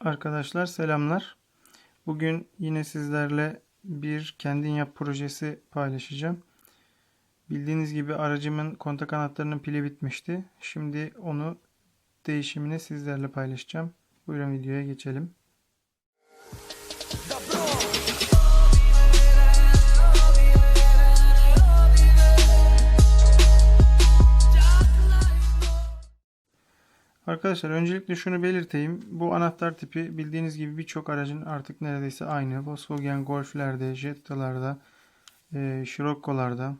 Arkadaşlar selamlar. Bugün yine sizlerle bir kendin yap projesi paylaşacağım. Bildiğiniz gibi aracımın kontak anahtarının pili bitmişti. Şimdi onu değişimini sizlerle paylaşacağım. Buyurun videoya geçelim. Arkadaşlar öncelikle şunu belirteyim. Bu anahtar tipi bildiğiniz gibi birçok aracın artık neredeyse aynı. Volkswagen Golf'lerde, Jetta'larda, e, Scirocco'larda,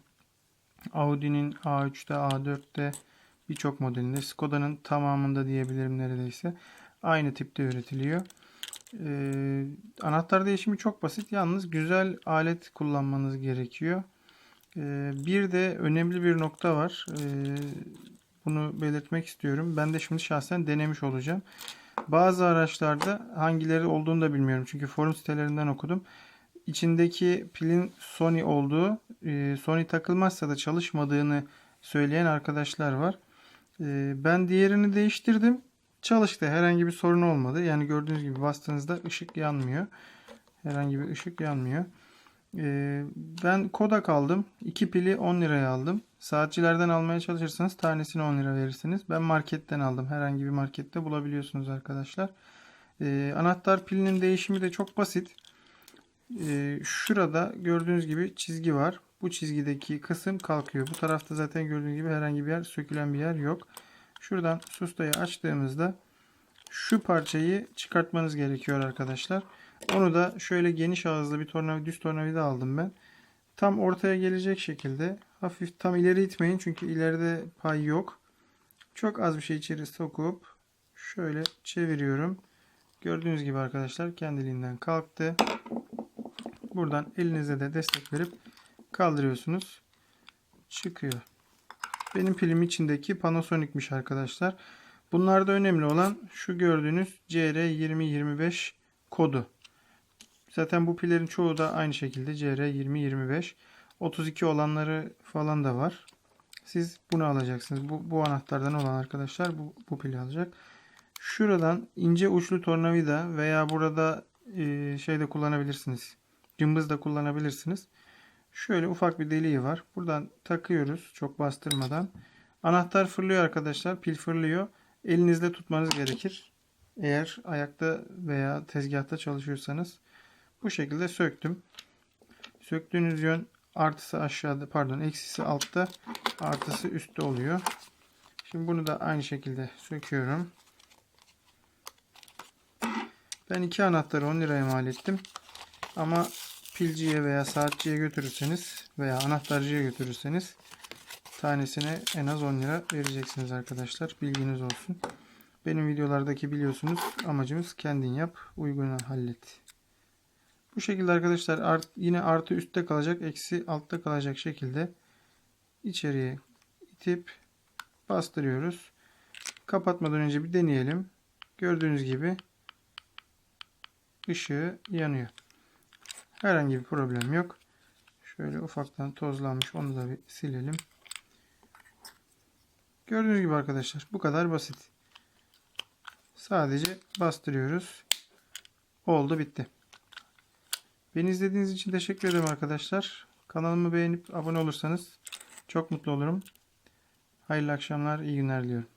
Audi'nin A3'te, A4'te birçok modelinde, Skoda'nın tamamında diyebilirim neredeyse. Aynı tipte üretiliyor. E, anahtar değişimi çok basit. Yalnız güzel alet kullanmanız gerekiyor. E, bir de önemli bir nokta var. E, bunu belirtmek istiyorum. Ben de şimdi şahsen denemiş olacağım. Bazı araçlarda hangileri olduğunu da bilmiyorum. Çünkü forum sitelerinden okudum. İçindeki pilin Sony olduğu, e, Sony takılmazsa da çalışmadığını söyleyen arkadaşlar var. E, Ben diğerini değiştirdim. Çalıştı. Herhangi bir sorun olmadı. Yani gördüğünüz gibi bastığınızda ışık yanmıyor. Herhangi bir ışık yanmıyor. Ee, ben Kodak aldım. 2 pili 10 liraya aldım. Saatçilerden almaya çalışırsanız tanesini 10 lira verirsiniz. Ben marketten aldım. Herhangi bir markette bulabiliyorsunuz arkadaşlar. Ee, anahtar pilinin değişimi de çok basit. Ee, şurada gördüğünüz gibi çizgi var. Bu çizgideki kısım kalkıyor. Bu tarafta zaten gördüğünüz gibi herhangi bir yer sökülen bir yer yok. Şuradan sustayı açtığımızda şu parçayı çıkartmanız gerekiyor arkadaşlar. Onu da şöyle geniş ağızlı bir tornavida, düz tornavida aldım ben. Tam ortaya gelecek şekilde hafif tam ileri itmeyin çünkü ileride pay yok. Çok az bir şey içeri sokup şöyle çeviriyorum. Gördüğünüz gibi arkadaşlar kendiliğinden kalktı. Buradan elinize de destek verip kaldırıyorsunuz. Çıkıyor. Benim pilim içindeki Panasonic'miş arkadaşlar. Bunlarda önemli olan şu gördüğünüz CR2025 kodu. Zaten bu pillerin çoğu da aynı şekilde CR2025. 32 olanları falan da var. Siz bunu alacaksınız. Bu, bu anahtardan olan arkadaşlar bu, bu pili alacak. Şuradan ince uçlu tornavida veya burada e, şey de kullanabilirsiniz. Cımbız da kullanabilirsiniz. Şöyle ufak bir deliği var. Buradan takıyoruz çok bastırmadan. Anahtar fırlıyor arkadaşlar. Pil fırlıyor. Elinizde tutmanız gerekir. Eğer ayakta veya tezgahta çalışıyorsanız. Bu şekilde söktüm. Söktüğünüz yön artısı aşağıda pardon eksisi altta artısı üstte oluyor. Şimdi bunu da aynı şekilde söküyorum. Ben iki anahtarı 10 liraya mal ettim. Ama pilciye veya saatçiye götürürseniz veya anahtarcıya götürürseniz tanesine en az 10 lira vereceksiniz arkadaşlar. Bilginiz olsun. Benim videolardaki biliyorsunuz amacımız kendin yap, uygun hallet. Bu şekilde arkadaşlar art, yine artı üstte kalacak, eksi altta kalacak şekilde içeriye itip bastırıyoruz. Kapatmadan önce bir deneyelim. Gördüğünüz gibi ışığı yanıyor. Herhangi bir problem yok. Şöyle ufaktan tozlanmış onu da bir silelim. Gördüğünüz gibi arkadaşlar bu kadar basit. Sadece bastırıyoruz. Oldu bitti. Beni izlediğiniz için teşekkür ederim arkadaşlar. Kanalımı beğenip abone olursanız çok mutlu olurum. Hayırlı akşamlar, iyi günler diliyorum.